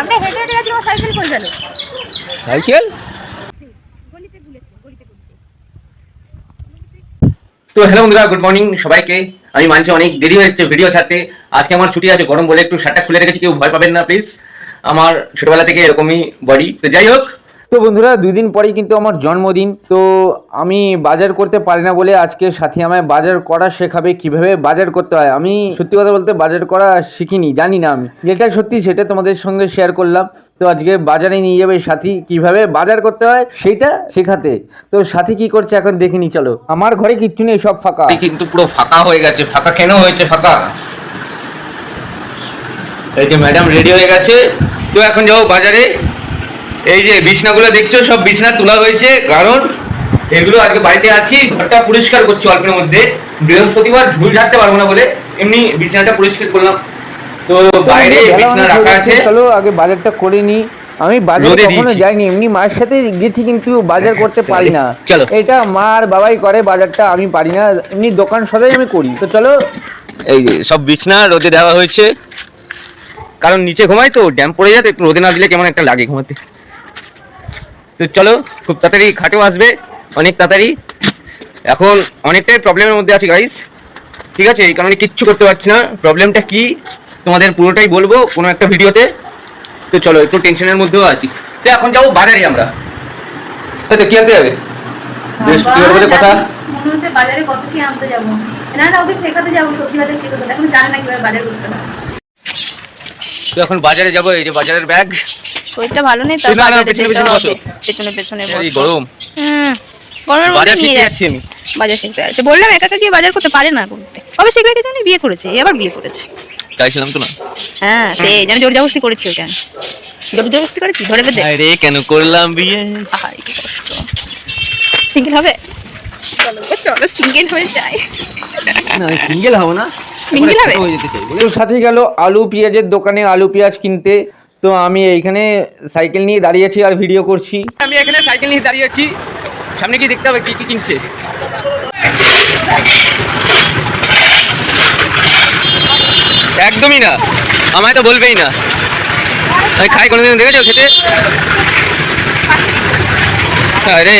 আমরা হেঁটে হেঁটে গেছি আমার সাইকেল পড়ে গেল সাইকেল তো হ্যালো বন্ধুরা গুড মর্নিং সবাইকে। আমি মানছি অনেক দেরি হয়েছে ভিডিও ছাড়তে। আজকে আমার ছুটি আছে গরম বলে একটু শার্টটা খুলে রেখেছি কেউ ভয় পাবেন না প্লিজ আমার ছোটবেলা থেকে এরকমই বডি তো যাই হোক তো বন্ধুরা দুই দিন পরেই কিন্তু আমার জন্মদিন। তো আমি বাজার করতে পারি না বলে আজকে সাথী আমায় বাজার করা শেখাবে কীভাবে বাজার করতে হয়। আমি সত্যি কথা বলতে বাজার করা শিখিনি, জানি না আমি। যেটা সত্যি সেটা তোমাদের সঙ্গে শেয়ার করলাম। তো আজকে বাজারে নিয়ে যাবে সাথী, কীভাবে বাজার করতে হয় সেটা শেখাতে। তো সাথী কি করছে এখন দেখে নি, চলো। আমার ঘরে কিচ্ছু নেই, সব ফাঁকা। কিন্তু পুরো ফাঁকা হয়ে গেছে। ফাঁকা কেন হয়েছে? ফাঁকা। এই যে ম্যাডাম রেডি হয়ে গেছে। তো এখন যাও বাজারে। এই যে বিছনাগুলো দেখছ সব বিছনা তোলা হয়েছে। কারণ এগুলো আজকে বাড়িতে আছি ঘরটা পরিষ্কার করছি অল্পের মধ্যে। বৃহস্পতিবার ঝুল ঝাড়তে পারব না বলে এমনি বিছানাটা পরিষ্কার করলাম। তো বাইরে বিছনা রাখা আছে। চলো আগে বাজারটা করে নি। আমি বাজারে কখনো যাইনি এমনি মায়ের সাথে গেছি কিন্তু বাজার করতে পারি না। এটা মা আর বাবাই করে বাজারটা আমি পারি না। এমনি দোকান সদাই আমি করি। তো চলো। এই সব বিছনা রোদে দেওয়া হয়েছে। কারণ নিচে ঘুমাই তো ড্যাম পড়ে যাতে একটু রোদে না দিলে কেমন একটা লাগে ঘুমাতে। তো চলো খুব তাড়াতাড়ি খাটেও আসবে অনেক তাড়াতাড়ি। এখন অনেকটাই প্রবলেমের মধ্যে আছি গাইস ঠিক আছে এই কারণে কিচ্ছু করতে পারছি না। প্রবলেমটা কি তোমাদের পুরোটাই বলব কোনো একটা ভিডিওতে। তো চলো একটু টেনশনের মধ্যেও আছি। তো এখন যাব বাজারে আমরা। তো কি আনতে যাবে? বৃহস্পতিবার বলে কথা। মনে হচ্ছে বাজারে কত কি আনতে যাব। না না ওকে শেখাতে যাব সবজি বাজার কি করতে এখন জানে না কীভাবে বাজার করতে হয়। তো এখন বাজারে যাব এই যে বাজারের ব্যাগ শরীরটা ভালো নেই না, বাজারে যেতে হবে। পেছনে পেছনে এই গরম। হুম গরমের বাজার মধ্যে নিয়ে যাচ্ছি। আমি। বাজার শিখতে যাচ্ছে। বললাম একা একা গিয়ে বাজার করতে পারে না করতে। কবে শিখবে কি জানি বিয়ে করেছে এই আবার বিয়ে করেছে। চাইছিলাম তো না। হ্যাঁ যেন জোর জবরদস্তি করেছি ওকে। আমি। জোর জবরদস্তি করেছি ধরে বেঁধে? আরে কেন করলাম বিয়ে? আহারে কি কষ্ট। সিঙ্গেল হবে? চলো চলো সিঙ্গেল হয়ে যায় না সিঙ্গেল হব না। হবে? তো সাথে গেল আলু পেঁয়াজের দোকানে আলু পেঁয়াজ কিনতে। তো আমি এইখানে সাইকেল নিয়ে দাঁড়িয়ে আছি আর ভিডিও করছি। আমি এখানে সাইকেল নিয়ে দাঁড়িয়ে আছি। সামনে কি দেখতে হবে কি কি কিনছে। একদমই না। আমায় তো বলবেই না। আমি খাই কোনোদিন দেখেছ খেতে? আরে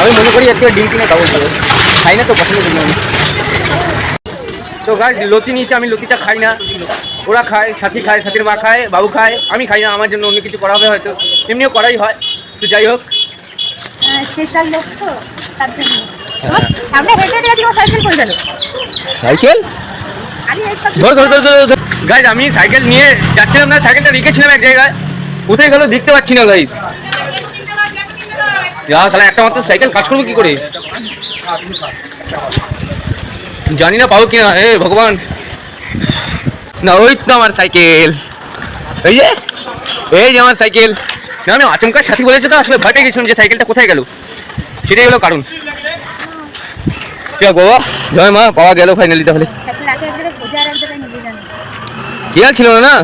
আমি মনে করি আজকে ডিম কিনে খাব খাই না তো পছন্দ করি আমি তো গাছ লতি নিয়েছে আমি লতিটা খাই না। ওরা খায় সাথী খায় সাথীর মা খায় বাবু খায় আমি খাই না আমার জন্য অন্য কিছু করা হবে হয়তো। এমনিও করাই হয়। তো যাই হোক। গেছি আমার সাইকেল গাইজ আমি সাইকেল নিয়ে যাচ্ছিলাম না সাইকেলটা রেখেছিলাম এক জায়গায়। কোথায় গেল দেখতে পাচ্ছি না গাইজ যা তাহলে একটা মাত্র সাইকেল কাজ করব কি করে? জানি না পাবো কিনা হে ভগবান। না ওই তো আমার সাইকেল। এই যে এই যে আমার সাইকেল। না আমি আচমকা সাথী বলেছে তো আসলে ভয় পেয়ে গেছিলাম যে সাইকেলটা কোথায় গেল। সেটাই হলো কারণ। বাবা জয় মা পাওয়া গেল ফাইনালি তাহলে। খোঁজে আর ছিল না